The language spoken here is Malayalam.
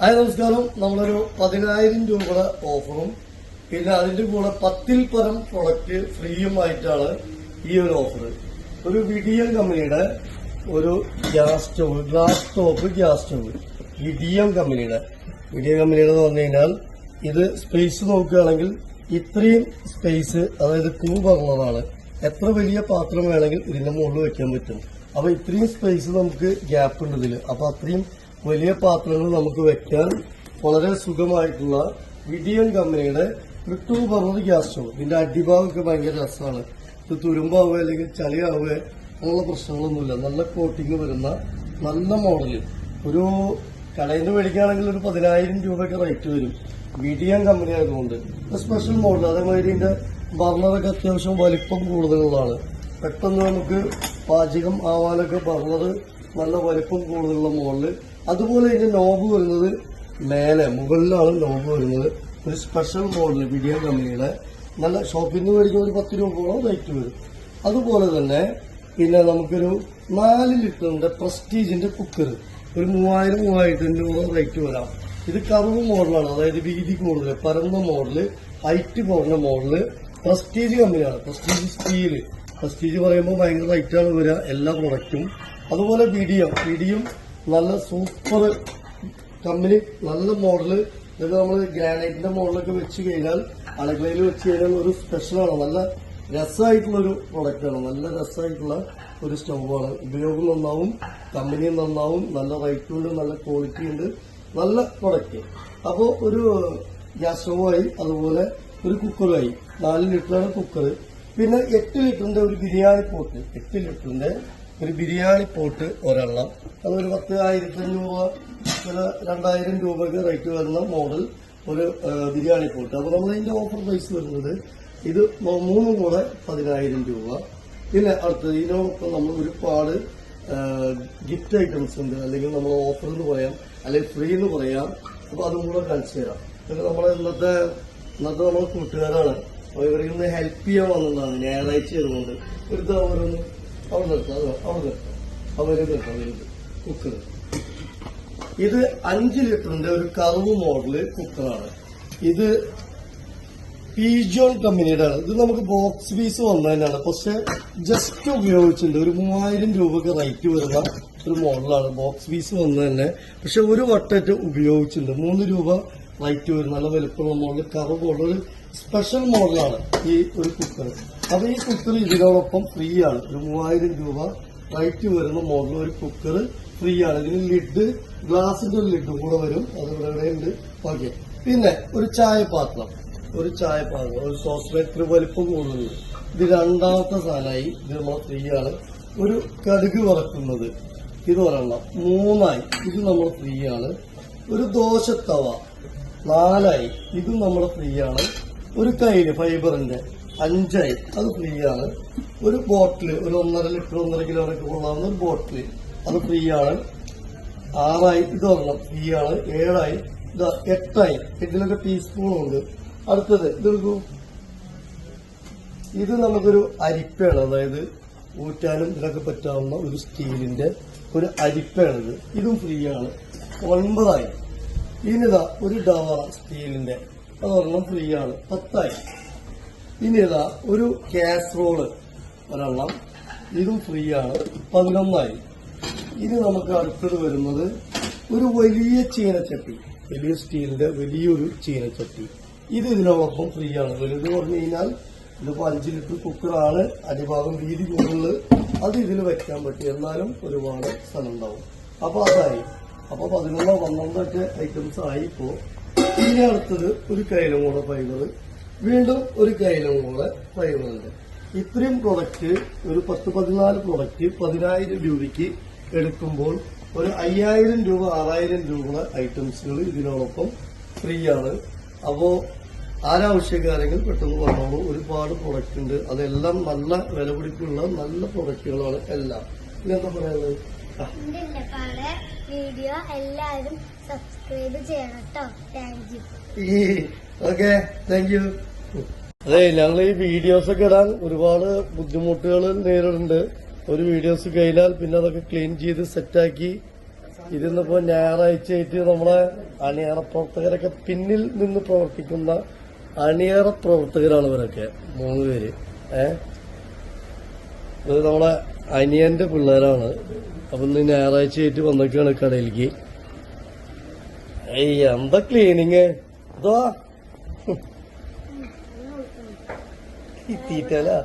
ഹായ് നമസ്കാരം. നമ്മളൊരു പതിനായിരം രൂപയുടെ ഓഫറും പിന്നെ അതിന്റെ കൂടെ പത്തിൽ പരം പ്രൊഡക്റ്റ് ഫ്രീയുമായിട്ടാണ് ഈ ഒരു ഓഫർ ഒരു വിഡിയം കമ്പനിയുടെ ഒരു gas stove glass top gas stove Vidiem കമ്പനിയുടെ വിഡിയം കമ്പനിയുടെ എന്ന് പറഞ്ഞു കഴിഞ്ഞാൽ ഇത് സ്പേസ് നോക്കുകയാണെങ്കിൽ ഇത്രയും സ്പേസ് അതായത് ക്യൂ പറഞ്ഞതാണ്. എത്ര വലിയ പാത്രം വേണമെങ്കിൽ ഇതിന്റെ മുകളിൽ വെക്കാൻ പറ്റും. അപ്പൊ ഇത്രയും സ്പേസ് നമുക്ക് ഗ്യാപ്പ് ഉണ്ട് ഇതിൽ അപ്പൊ അത്രയും വലിയ പാത്രങ്ങൾ നമുക്ക് വെക്കാൻ വളരെ സുഖമായിട്ടുള്ള വിഡിയൻ കമ്പനിയുടെ ഒരു പറഞ്ഞത് ഗ്യാസ് സ്റ്റവ് ഇതിന്റെ അടിഭാഗമൊക്കെ ഭയങ്കര രസമാണ്. ഇത് തുരുമ്പാവുക അല്ലെങ്കിൽ ചളിയാവുക അങ്ങനെയുള്ള പ്രശ്നങ്ങളൊന്നുമില്ല. നല്ല കോട്ടിങ് വരുന്ന നല്ല മോഡൽ ഒരു കടയിൽ നിന്ന് മേടിക്കുകയാണെങ്കിൽ ഒരു പതിനായിരം രൂപയൊക്കെ റേറ്റ് വരും. വിഡിയൻ കമ്പനി ആയതുകൊണ്ട്. സ്പെഷ്യൽ മോഡൽ അതേമാതിരി ഇതിന്റെ ബർണറൊക്കെ അത്യാവശ്യം വലിപ്പം കൂടുതലുള്ളതാണ്. പെട്ടെന്ന് നമുക്ക് പാചകം ആവാനൊക്കെ ബർണർ നല്ല വലിപ്പം കൂടുതലുള്ള മോഡൽ അതുപോലെ ഇതിന്റെ നോബ് വരുന്നത് മേലെ മുകളിലാണ് നോബ് വരുന്നത്. ഒരു സ്പെഷ്യൽ മോഡൽ വിഡിയോ കമ്പനിയുടെ നല്ല നിന്ന് മേടിക്കുന്ന ഒരു പത്ത് രൂപയോളം റേറ്റ് വരും. അതുപോലെ തന്നെ പിന്നെ നമുക്കൊരു നാല് ലിറ്ററിന്റെ പ്രസ്റ്റീജിന്റെ കുക്കർ ഒരു മൂവായിരം മൂവായിരത്തി അഞ്ഞൂറ് റേറ്റ് വരാം. ഇത് കറവ് മോഡലാണ് അതായത് വീതി കൂടുതൽ പരന്ന മോഡൽ ഹൈറ്റ് കുറഞ്ഞ മോഡൽ പ്രസ്റ്റീജ് കമ്പനിയാണ് പ്രസ്റ്റീജ് സ്റ്റീൽ പ്രസ്റ്റീജ് പറയുമ്പോൾ ഭയങ്കര റേറ്റാണ് വരിക എല്ലാ പ്രൊഡക്റ്റും അതുപോലെ വിഡിയം വിഡിയം നല്ല സൂപ്പർ കമ്പനി നല്ല മോഡൽ. ഇത് നമ്മൾ ഗ്രാനൈറ്റിന്റെ മോഡലൊക്കെ വെച്ച് കഴിഞ്ഞാൽ അടുക്കളയിൽ വെച്ച് കഴിഞ്ഞാൽ ഒരു സ്പെഷ്യലാണ് നല്ല രസമായിട്ടുള്ള ഒരു പ്രൊഡക്റ്റാണ് നല്ല രസമായിട്ടുള്ള ഒരു സ്റ്റൗവാണ് ഉപയോഗം നന്നാവും കമ്പനിയും നന്നാവും നല്ല റേറ്റും ഉണ്ട് നല്ല ക്വാളിറ്റി ഉണ്ട്. നല്ല പ്രൊഡക്റ്റ് അപ്പോൾ ഒരു ഗ്യാസ് സ്റ്റൗവായി അതുപോലെ ഒരു കുക്കറായി നാല് ലിറ്ററാണ് കുക്കർ പിന്നെ എട്ട് ലിറ്ററിന്റെ ഒരു ബിരിയാണി പോട്ട് എട്ട് ലിറ്ററിന്റെ ഒരു ബിരിയാണി പോട്ട് ഒരെണ്ണം. അതൊരു പത്ത് ആയിരത്തി രൂപ ചില രണ്ടായിരം രൂപയ്ക്ക് റേറ്റ് വരുന്ന മോഡൽ ഒരു ബിരിയാണി പോട്ട്. അപ്പോൾ നമ്മൾ ഇതിന്റെ ഓഫർ പ്രൈസ് വരുന്നത് ഇത് മൂന്ന് കൂടെ പതിനായിരം രൂപ. പിന്നെ അടുത്തത് ഇതിനോടൊപ്പം നമ്മൾ ഒരുപാട് ഗിഫ്റ്റ് ഐറ്റംസ് ഉണ്ട്. അല്ലെങ്കിൽ നമ്മൾ ഓഫർ എന്ന് പറയാം അല്ലെങ്കിൽ ഫ്രീ എന്ന് പറയാം. അപ്പോൾ അതും കൂടെ കാണിച്ചു തരാം. പിന്നെ നമ്മളെ ഇന്നത്തെ ഇന്നത്തെ നമ്മളെ കൂട്ടുകാരാണ്. അപ്പോൾ ഇവരിൽ നിന്ന് ഹെൽപ്പ് ചെയ്യാൻ വന്നതാണ്. ഞായറാഴ്ച ആയതുകൊണ്ട്. ഒരു അവരൊന്ന് അവിടെ നിർത്തും അത് അവിടെ നിർത്തും അവർ നിർത്തും വലുത് കുക്കർ ഇത് അഞ്ച് ലിറ്ററിന്റെ ഒരു കർവ് മോഡൽ കുക്കറാണ്. ഇത് പീജോൺ കമ്പനിയുടെ ഇത് നമുക്ക് ബോക്സ് പീസ് വന്നതന്നെയാണ്. പക്ഷെ ജസ്റ്റ് ഉപയോഗിച്ചിട്ടുണ്ട്. ഒരു മൂവായിരം രൂപക്ക് റേറ്റ് വരുന്ന ഒരു മോഡലാണ് ബോക്സ് പീസ് വന്നത് തന്നെ പക്ഷെ ഒരു വട്ടറ്റ് ഉപയോഗിച്ചിട്ടുണ്ട്. മൂന്ന് രൂപ റേറ്റ് വരും നല്ല വലുപ്പമുള്ള മോഡൽ കറവ് മോഡൽ ഒരു സ്പെഷ്യൽ മോഡലാണ് ഈ ഒരു കുക്കർ അപ്പൊ ഈ കുക്കർ ഇതിനോടൊപ്പം ഫ്രീ ആണ് ഒരു മൂവായിരം രൂപ റൈറ്റ് വരുന്ന മോഡൽ ഒരു കുക്കർ ഫ്രീ ആണ്. ഇതിന് ലിഡ് ഗ്ലാസിന്റെ ഒരു ലിഡും കൂടെ വരും. അത് ഇവിടെ ഉണ്ട് ഓക്കെ പിന്നെ ഒരു ചായപാത്രം. ഒരു ചായപാത്രം. ഒരു സോസ് മേക്കർ വലിപ്പം കൂടുന്നത് ഇത് രണ്ടാമത്തെ സാധനമായി ഇത് നമ്മൾ ഫ്രീ ആണ്. ഒരു കടുക് വറക്കുന്നത്. ഇത് ഒരെണ്ണം. മൂന്നായി. ഇത് നമ്മൾ ഫ്രീ ആണ്. ഒരു ദോശത്തവ. നാലായി. ഇത് നമ്മൾ ഫ്രീ ആണ്. ഒരു കയ്യിൽ ഫൈബറിന്റെ അഞ്ചായി. അത് ഫ്രീ ആണ് ഒരു ബോട്ടിൽ ഒരു ഒന്നര ലിറ്റർ ഒന്നര കിലോനൊക്കെ കൊള്ളാവുന്ന ഒരു ബോട്ടിൽ അത് ഫ്രീ ആണ് ആറായി ഇത് ഒരെണ്ണം ഫ്രീ ആണ് ഏഴായി ഇതാ എട്ടായി. എട്ടിലൊക്കെ ടീസ്പൂൺ ഉണ്ട്. അടുത്തത് ഇതെടുക്കൂ ഇത് നമുക്കൊരു അരിപ്പയാണ്. അതായത് ഊറ്റാനും ഇതിനൊക്കെ പറ്റാവുന്ന ഒരു സ്റ്റീലിന്റെ ഒരു അരിപ്പയാണിത്. ഇതും ഫ്രീ ആണ് ഒൻപതായി. ഇനിതാ ഒരു ഡവ സ്റ്റീലിന്റെ. അതൊരെണ്ണം ഫ്രീ ആണ് പത്തായി. ഇനി ഇതാ ഒരു കാസറോൾ ഒരെണ്ണം. ഇതും ഫ്രീ ആണ്. പതിനൊന്നായി ഇനി നമുക്ക് അടുത്തത് വരുന്നത് ഒരു വലിയ ചീനച്ചട്ടി. വലിയ സ്റ്റീലിന്റെ വലിയൊരു ചീനച്ചട്ടി. ഇത് ഇതിനോടൊപ്പം ഫ്രീ ആണ്. വലുത് പറഞ്ഞു കഴിഞ്ഞാൽ ഇതിപ്പോ അഞ്ച് ലിറ്റർ കുക്കറാണ്. അടിഭാഗം വീതി കൂടുതൽ അത് ഇതിൽ വെക്കാൻ പറ്റും. എന്നാലും ഒരുപാട് സ്ഥലം ഉണ്ടാവും അപ്പൊ അതായി. അപ്പൊ പതിനൊന്നോ പന്ത്രണ്ടൊക്കെ ഐറ്റംസ് ആയി ഇപ്പോ. ഇനി അടുത്തത് ഒരു കയ്യിലും കൂടെ ഫൈബർ വീണ്ടും ഒരു കൈലും കൂടെ പറയുന്നുണ്ട്. ഇത്രയും പ്രൊഡക്റ്റ് ഒരു പത്ത് പതിനാല് പ്രൊഡക്റ്റ് പതിനായിരം രൂപയ്ക്ക് എടുക്കുമ്പോൾ ഒരു അയ്യായിരം രൂപ ആറായിരം രൂപ ഐറ്റംസുകൾ ഇതിനോടൊപ്പം ഫ്രീ ആണ്. അപ്പോ ആരാവശ്യക്കാരെങ്കിൽ പെട്ടെന്ന് പറഞ്ഞോളൂ ഒരുപാട് പ്രൊഡക്റ്റ് ഉണ്ട്. അതെല്ലാം നല്ല വിലപിടിപ്പുള്ള നല്ല പ്രൊഡക്റ്റുകളാണ് എല്ലാം. ഇതെന്താ പറയുന്നത് വീഡിയോ എല്ലാവരും സബ്സ്ക്രൈബ് ചെയ്യണം കേട്ടോ thank you okay thank you അതെ ഞങ്ങൾ ഈ വീഡിയോസ് ഒക്കെ ഇടാൻ ഒരുപാട് ബുദ്ധിമുട്ടുകൾ നേരിടുന്നുണ്ട്. ഒരു വീഡിയോസ് കഴിഞ്ഞാൽ പിന്നെ അതൊക്കെ ക്ലീൻ ചെയ്ത് സെറ്റാക്കി ഇതിന്നിപ്പോ ഞായറാഴ്ചയായിട്ട് നമ്മളെ അണിയറ പ്രവർത്തകരൊക്കെ പിന്നിൽ നിന്ന് പ്രവർത്തിക്കുന്ന അണിയറ പ്രവർത്തകരാണ് ഇവരൊക്കെ മൂന്ന് പേര്. ഏഹ് ഇത് നമ്മളെ അനിയന്റെ പിള്ളേരാണ്. അപ്പൊ ഇന്ന് ഞായറാഴ്ചയായിട്ട് വന്നൊക്കെയാണ് കടയിലേക്ക്. എന്താ ക്ലീനിങ് ഇതോ? തീറ്റല ഇതാ